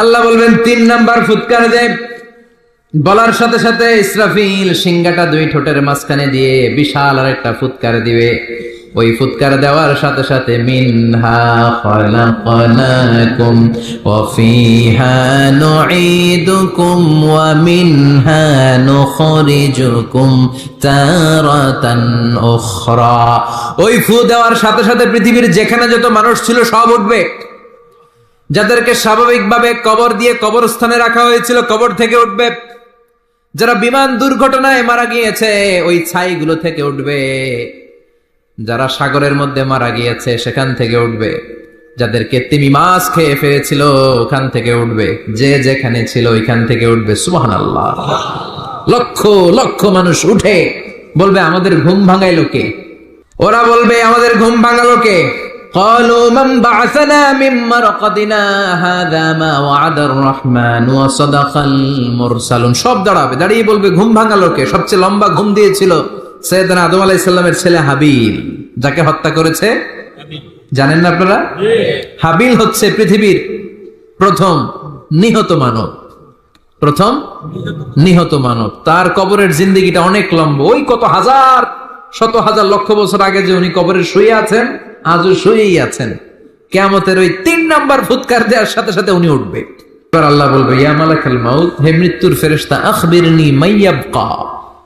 আল্লাহ বলবেন, তিন নাম্বার ফুৎকার দে বলার সাথে সাথে ইসরাফিল সিংগাটা দুই ঠোঁটের মাঝখানে দিয়ে বিশাল আর একটা ফুৎকার দিবে। ওই ফুৎকার দেওয়ার সাথে সাথে, মিনহা ওই ফু দেওয়ার সাথে সাথে পৃথিবীর যেখানে যত মানুষ ছিল সব উঠবে। যাদেরকে স্বাভাবিকভাবে কবর দিয়ে কবরস্থানে রাখা হয়েছিল, কবর থেকে উঠবে। যারা বিমান দুর্ঘটনায় মারা গিয়েছে, ওই ছাইগুলো থেকে উঠবে। যারা সাগরের মধ্যে মারা গিয়েছে, সেখান থেকে উঠবে। যাদেরকে তিমি মাছ খেয়ে ফেলেছিল, ওখান থেকে উঠবে। যে যেখানে ছিল, ওইখান থেকে উঠবে। সুহান আল্লাহ লক্ষ লক্ষ মানুষ উঠে। বলবে, আমাদের ঘুম ভাঙাইলো কে ওরা বলবে, আমাদের ঘুম ভাঙালো কে? قالوا من بعثنا من مرقدنا هذا ما وعد الرحمن وصدق المرسلون সব দাঁড়াবে দাঁড়িয়ে বলবে ঘুম ভাঙালো কে সবচেয়ে লম্বা ঘুম দিয়েছিল সৈয়দনা আদম আলাইহিস সালামের ছেলে হাবিল যাকে হত্যা করেছে জানেন না আপনারা হাবিল হচ্ছে পৃথিবীর প্রথম নিহত মানব প্রথম নিহত মানব তার কবরের জিন্দিগিটা অনেক লম্বা ওই কত হাজার শত হাজার লক্ষ বছর আগে যে উনি কবরে শুয়ে আছেন আজও শুয়েই আছেন। কেয়ামতের ওই তিন নাম্বার ফুৎকার দেওয়ার সাথে সাথে উনি উঠবে। আল্লাহ বলবে, ইয়া মাউত, হে মৃত্যুর ফেরেশতা, আখবিরনি মাইয়াবকা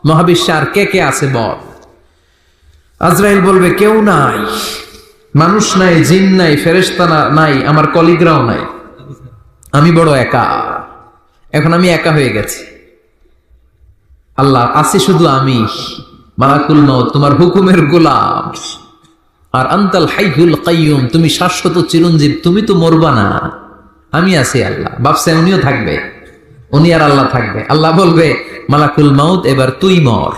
মহাবিশ্বে আর কে কে আছে বল? আজরাইল বলবে, কেউ নাই। মানুষ নাই, জিন নাই, ফেরেশতা নাই, আমার কলিগরাও নাই। আমি বড় একা। এখন আমি একা হয়ে গেছি। আল্লাহ, আছি শুধু আমি। মালাকুল মাউত, তোমার হুকুমের গোলাম। আর আন্তাল হাইহুল কাইয়ুম, তুমি শাশ্বত চিরঞ্জীব, তুমি তো মরবা না। আমি আছি আল্লাহ। বাপসে উনিও থাকবে। উনি আর আল্লাহ থাকবে। আল্লাহ বলবে, মালাকুল মাউত, এবার তুই মর।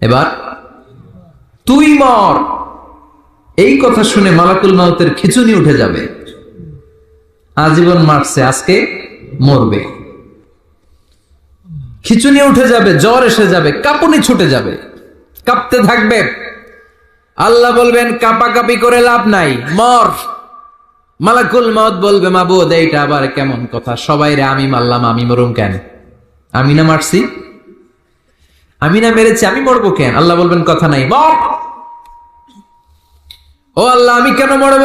এবার তুই মর। এই কথা শুনে মালাকুল মাউতের খিচুনি উঠে যাবে। আজীবন মারছে, আজকে মরবে। খিচুনি উঠে যাবে, জ্বর এসে যাবে, কাঁপুনি ছুটে যাবে। কাঁপতে থাকবে আল্লাহ বলবেন, কাপাকাপি করে লাভ নাই, মর। মালাকুল মত বলবে মা মাবুদ, এইটা আবার কেমন কথা? সবাই রে, আমি মারলাম, আমি মরুম কেন? আমি না মারছি? আমি না মেরেছি, আমি মরবো কেন? আল্লাহ বলবেন, কথা নাই, মর। ও আল্লাহ, আমি কেন মরব?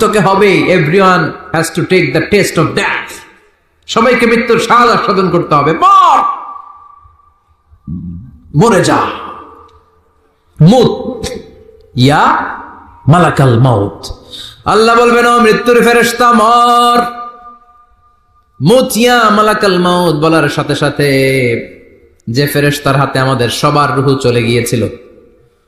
তোকে হবে। Has to take the taste of death সবাইকে মৃত্যুর স্বাদ আস্বাদন করতে হবে। মর! মরে যা। মুত। ইয়া মালাকাল মাউত। আল্লাহ বলবেন, ও মৃত্যুর মর! মালাকাল মাউত বলার সাথে সাথে যে ফেরেশতার হাতে আমাদের সবার রুহু চলে গিয়েছিল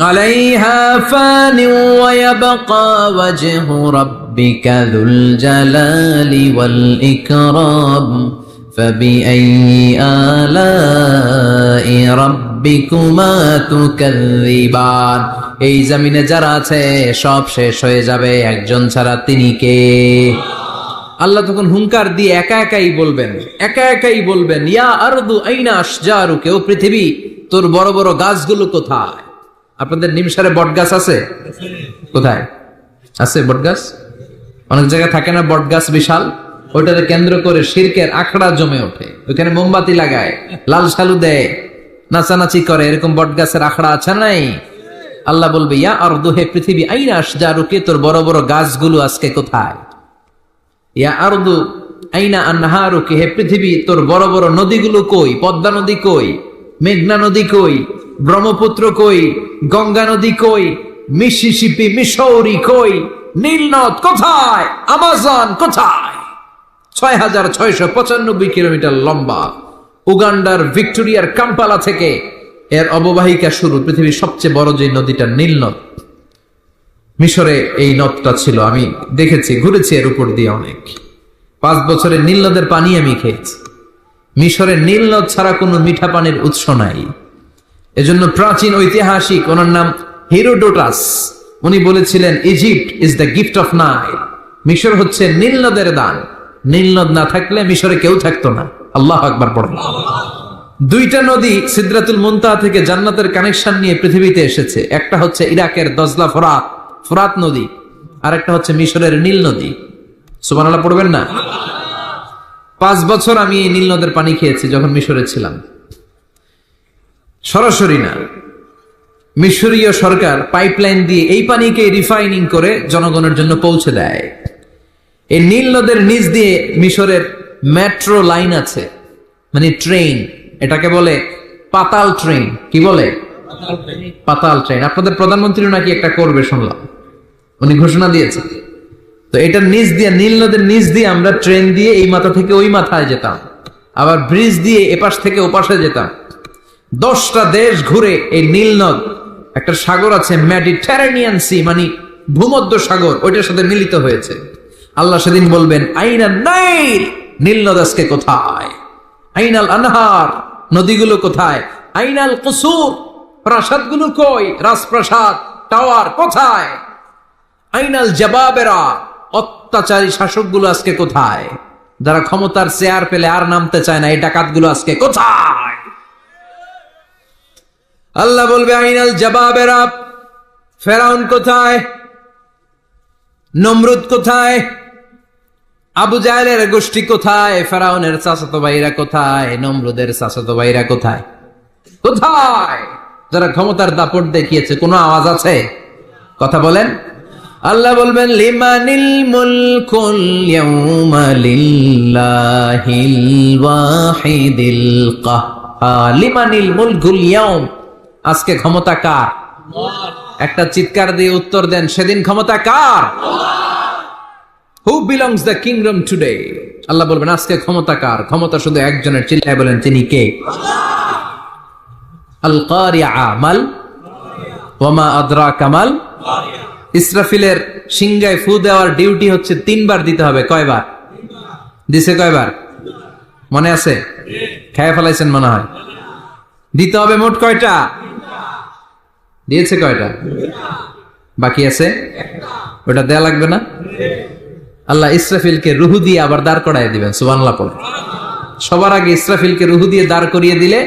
عليها فان ويبقى وجه ربك ذو الجلال والإكرام فبأي آلاء ربكما تكذبان এই জমিনে যারা আছে সব শেষ হয়ে যাবে একজন ছাড়া তিনি কে আল্লাহ তখন হুঙ্কার দিয়ে একা একাই বলবেন একা একাই বলবেন ইয়া আরদু আইনা আশজারু কেউ পৃথিবী তোর বড় বড় গাছগুলো কোথায় আপনাদের নিমসারে বট গাছ আছে? কোথায়? আছে বট গাছ অনেক জায়গায় থাকে না বট গাছ বিশাল? ওইটাকে কেন্দ্র করে শিরকের আখড়া জমে ওঠে। ওইখানে মোমবাতি লাগায়, লাল সালু দেয়, নাচানাচি করে। এরকম বট গাছের আখড়া আছে নাই? আল্লাহ বলবে, ইয়া আর হে পৃথিবী, আইনা আশজারুকে তোর বড় বড় গাছগুলো আজকে কোথায়? ইয়া আরদু, আইনা আন্নাহারুকে হে পৃথিবী, তোর বড় বড় নদীগুলো কই? পদ্মা নদী কই? মেঘনা নদী কই? ব্রহ্মপুত্র কই, গঙ্গা নদী কই, মিসিসিপি মিসৌরি কই, নীলনদ কোথায়, আমাজন কোথায়? ছয় হাজার ছয়শো পঁচানব্বই কিলোমিটার লম্বা, উগান্ডার ভিক্টোরিয়ার কাম্পালা থেকে এর অববাহিকা শুরু, পৃথিবীর সবচেয়ে বড় যে নদীটা নীল নদ মিশরে এই নদটা ছিল, আমি দেখেছি, ঘুরেছি এর উপর দিয়ে অনেক। পাঁচ বছরের নীল নদের পানি আমি খেয়েছি। মিশরের নীল নদ ছাড়া কোনো মিঠা পানির উৎস নাই। এজন্য প্রাচীন ঐতিহাসিক, ওনার নাম হিরোডোটাস। উনি বলেছিলেন, Egypt is the gift of Nile মিশর হচ্ছে নীল নদের দান। নীল নদ না থাকলে মিশরে কেউ থাকতো না। আল্লাহ আকবার পড়ল দুইটা নদী সিদ্রাতুল মুনতাহা থেকে জান্নাতের কানেকশন নিয়ে পৃথিবীতে এসেছে। একটা হচ্ছে ইরাকের দজলা ফোরাত ফোরাত নদী। আর একটা হচ্ছে মিশরের নীল নদী। সুবহানাল্লাহ, পড়বেন না? পাঁচ বছর আমি এই নীল নদের পানি খেয়েছি যখন মিশরে ছিলাম। সরাসরি না। মিশরীয় সরকার পাইপলাইন দিয়ে এই পানিকে রিফাইনিং করে জনগণের জন্য পৌঁছে দেয়। এই নীল নদের নিচ দিয়ে মিশরের মেট্রো লাইন আছে মানে ট্রেন, এটাকে বলে পাতাল ট্রেন। কি বলে? পাতাল ট্রেন। আপনাদের প্রধানমন্ত্রী নাকি একটা করবে, শুনলাম। উনি ঘোষণা দিয়েছে তো এটার নিচ দিয়ে, নীল নদের নিচ দিয়ে আমরা ট্রেন দিয়ে এই মাথা থেকে ওই মাথায় যেতাম। আবার ব্রিজ দিয়ে এপাশ থেকে ওপাশে যেতাম। দশটা দেশ ঘুরে এই নীল নদ, একটা সাগর আছে মেডিটেরানিয়ান সি মানে ভূমধ্য সাগর, ওইটার সাথে মিলিত হয়েছে। আল্লাহ সেদিন বলবেন আইনা নাইল, নীল নদ আজকে কোথায়? আইনাল আনহার, নদীগুলো কোথায়? আইনাল কুসুর, প্রাসাদগুলো কই? রাজপ্রাসাদ, টাওয়ার কোথায়? আইনাল জবাবেরা, অত্যাচারী শাসকগুলো আজকে কোথায়? যারা ক্ষমতার চেয়ার পেলে আর নামতে চায় না, এই ডাকাতগুলো আজকে কোথায়? আল্লাহ বলবে, আইনাল জবাবেরা ফেরাউন কোথায়? নমরুদ কোথায়? আবু জাহেলের গোষ্ঠী কোথায়? ফেরাউনের চাচাতো ভাইরা কোথায়? নমরুদের চাচাতো ভাইরা কোথায়? কোথায়? যারা ক্ষমতার দাপট দেখিয়েছে, কোনো আওয়াজ আছে? কথা বলেন। আল্লাহ বলবেন, লিমানিল মুলকুল ওয়াহিদিল কাহ্হার। লিমানিল মুলকুল ইয়াউম। আজকে ক্ষমতা কার? একটা চিৎকার দিয়ে উত্তর দেন, সেদিন ক্ষমতা কার? Who belongs the kingdom today আল্লাহ বলবেন, আজকে ক্ষমতা কার? ক্ষমতা শুধু একজনের, চিল্লায় বলেন, তিনি কে? আল কারিয়া মাল ওমা কামাল ইসরাফিলের সিংগায় ফু দেওয়ার ডিউটি হচ্ছে তিনবার দিতে হবে, কয়বার? দিছে কয়বার? মনে আছে? খেয়ে ফেলাইছেন মনে হয়। দিতে হবে মোট কয়টা? দিয়েছে কয়টা? বাকি আছে? ওটা দেয়া লাগবে না? আল্লাহ ইসরাফিলকে রুহু দিয়ে আবার দাঁড় করাই দিবেন সুবানল্লাহ পড়ে। সবার আগে ইসরাফিলকে রুহু দিয়ে দাঁড় করিয়ে দিলে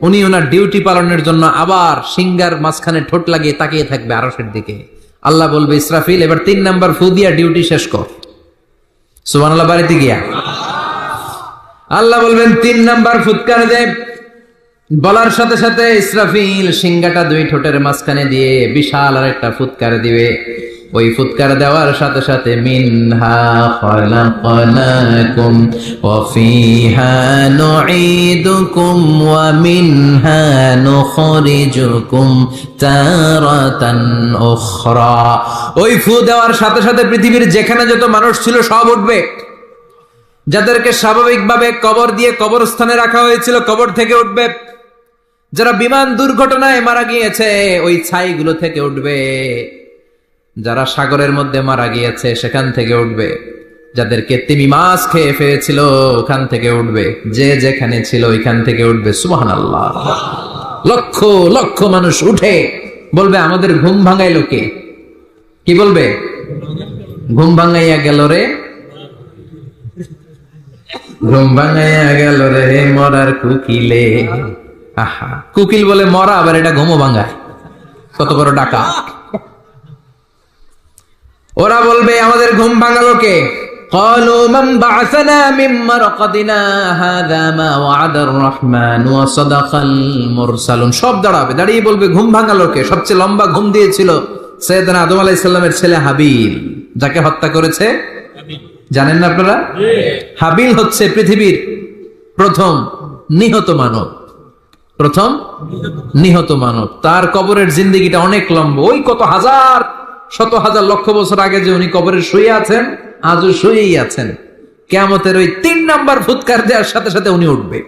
উনি ওনার ডিউটি পালনের জন্য আবার সিঙ্গার মাঝখানে ঠোঁট লাগিয়ে তাকিয়ে থাকবে আরসের দিকে। আল্লাহ বলবে, ইসরাফিল, এবার তিন নাম্বার ফু দিয়া ডিউটি শেষ কর। সুবানাল্লাহ বাড়িতে গিয়া। আল্লাহ বলবেন, তিন নাম্বার ফুৎকার দেব বলার সাথে সাথে ইসরাফিল সিংগাটা দুই ঠোঁটের মাঝখানে দিয়ে বিশাল আর একটা ফুৎকার দিবে। ওই ফুৎকার দেওয়ার সাথে সাথে ওই ফু দেওয়ার সাথে সাথে পৃথিবীর যেখানে যত মানুষ ছিল সব উঠবে। যাদেরকে স্বাভাবিকভাবে কবর দিয়ে কবরস্থানে রাখা হয়েছিল, কবর থেকে উঠবে। যারা বিমান দুর্ঘটনায় মারা গিয়েছে, ওই ছাইগুলো থেকে উঠবে। যারা সাগরের মধ্যে মারা গিয়েছে, সেখান থেকে উঠবে। যাদেরকে তিমি মাছ খেয়ে ফেলেছিল, ওখান থেকে উঠবে। যে যেখানে ছিল, ওইখান থেকে উঠবে। সুবহান আল্লাহ লক্ষ লক্ষ মানুষ উঠে বলবে, আমাদের ঘুম ভাঙাই লোকে কি বলবে? ঘুম ভাঙাইয়া গেল রে। ঘুম ভাঙাইয়া গেল রে, মরার কুকিলে। আহা কুকিল বলে মরা আবার এটা ঘুমো ভাঙায় কত বড় ডাকা ওরা বলবে আমাদের ঘুম ভাঙালো কে قالوا من بعثنا من مرقدنا هذا ما وعد الرحمن وصدق المرسلون সব দাঁড়াবে দাঁড়িয়ে বলবে ঘুম ভাঙালো কে সবচেয়ে লম্বা ঘুম দিয়েছিল সৈয়দনা আদম আলাইহিস সালামের ছেলে হাবিল যাকে হত্যা করেছে জানেন না আপনারা হাবিল হচ্ছে পৃথিবীর প্রথম নিহত মানব প্রথম, নিহত মানব। তার কবরের জিন্দিগিটা অনেক লম্ব। ওই কত হাজার, শত হাজার লক্ষ বছর আগে যে উনি কবরে শুয়ে আছেন, আজও শুয়েই আছেন। কেমতের ওই তিন নাম্বার ফুৎকার দেওয়ার সাথে সাথে উনি উঠবে।